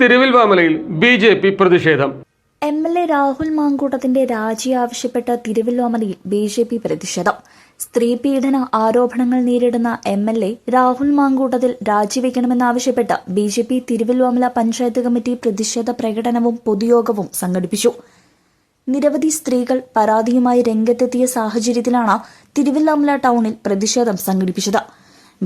തിരുവിൽവാമലയിൽ B J P പ്രതിഷേധം. M L A Rahul മാങ്കൂട്ടത്തിന്റെ രാജി ആവശ്യപ്പെട്ട് തിരുവല്ലോമലയിൽ ബി ജെ പി പ്രതിഷേധം. സ്ത്രീ പീഡന ആരോപണങ്ങൾ നേരിടുന്ന M L A Rahul Mamkootathil രാജിവെക്കണമെന്നാവശ്യപ്പെട്ട് B J P Thiruvilwamala panchayat committee പ്രതിഷേധ പ്രകടനവും പൊതുയോഗവും സംഘടിപ്പിച്ചു. നിരവധി സ്ത്രീകൾ പരാതിയുമായി രംഗത്തെത്തിയ സാഹചര്യത്തിലാണ് തിരുവല്ലാമല ടൗണിൽ പ്രതിഷേധം സംഘടിപ്പിച്ചത്.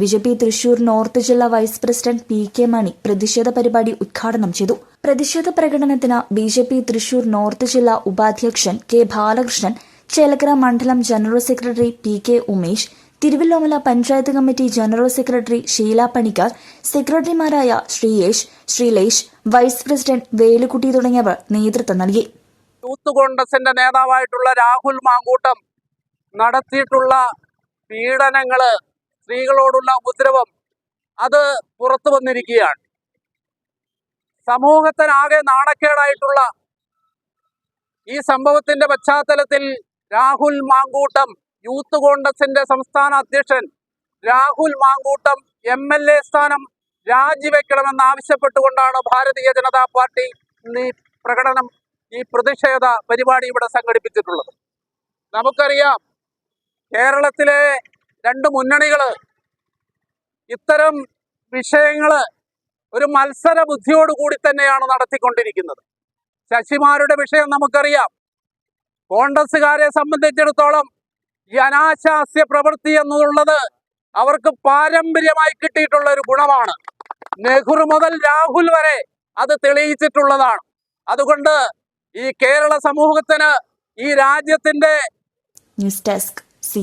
B J P Thrissur north ജില്ലാ vice president P K Mani പ്രതിഷേധ പരിപാടി ഉദ്ഘാടനം ചെയ്തു. പ്രതിഷേധ പ്രകടനത്തിന് B J P Thrissur north ജില്ലാ ഉപാധ്യക്ഷൻ കെ ബാലകൃഷ്ണൻ ചേലക്കര മണ്ഡലം general secretary P K Umesh Thiruvillwamala panchayat committee general secretary Sheela Panicker സെക്രട്ടറിമാരായ ശ്രീയേഷ് ശ്രീലേഷ് വൈസ് പ്രസിഡന്റ് വേലുക്കുട്ടി തുടങ്ങിയവർ നേതൃത്വം നൽകി. യൂത്ത് കോൺഗ്രസിന്റെ നേതാവായിട്ടുള്ള രാഹുൽ മാങ്കൂട്ടം നടത്തിയിട്ടുള്ള പീഡനങ്ങൾ സ്ത്രീകളോടുള്ള ഉപദ്രവം അത് പുറത്തു വന്നിരിക്കുകയാണ്. സമൂഹത്തിനാകെ നാണക്കേടായിട്ടുള്ള ഈ സംഭവത്തിന്റെ പശ്ചാത്തലത്തിൽ രാഹുൽ മാങ്കൂട്ടം യൂത്ത് കോൺഗ്രസിന്റെ സംസ്ഥാന അധ്യക്ഷൻ Rahul Mamkootam M L A സ്ഥാനം രാജിവെക്കണമെന്ന് ആവശ്യപ്പെട്ടുകൊണ്ടാണ് ഭാരതീയ ജനതാ പാർട്ടി ഈ പ്രകടനം ഈ പ്രതിഷേധ പരിപാടി ഇവിടെ സംഘടിപ്പിച്ചിട്ടുള്ളത്. നമുക്കറിയാം കേരളത്തിലെ രണ്ട് മുന്നണികൾ ഇത്തരം വിഷയങ്ങൾ ഒരു മത്സര ബുദ്ധിയോടുകൂടി തന്നെയാണ് നടത്തിക്കൊണ്ടിരിക്കുന്നത്. ശശിമാരുടെ വിഷയം നമുക്കറിയാം. കോൺഗ്രസ്സുകാരെ സംബന്ധിച്ചിടത്തോളം ഈ അനാശാസ്യ പ്രവൃത്തി എന്നുള്ളത് അവർക്ക് പാരമ്പര്യമായി കിട്ടിയിട്ടുള്ള ഒരു ഗുണമാണ്. നെഹ്റു മുതൽ രാഹുൽ വരെ അത് തെളിയിച്ചിട്ടുള്ളതാണ്. അതുകൊണ്ട് ഈ കേരള സമൂഹത്തിന് ഈ രാജ്യത്തിന്റെ ന്യൂസ് ഡെസ്ക് സി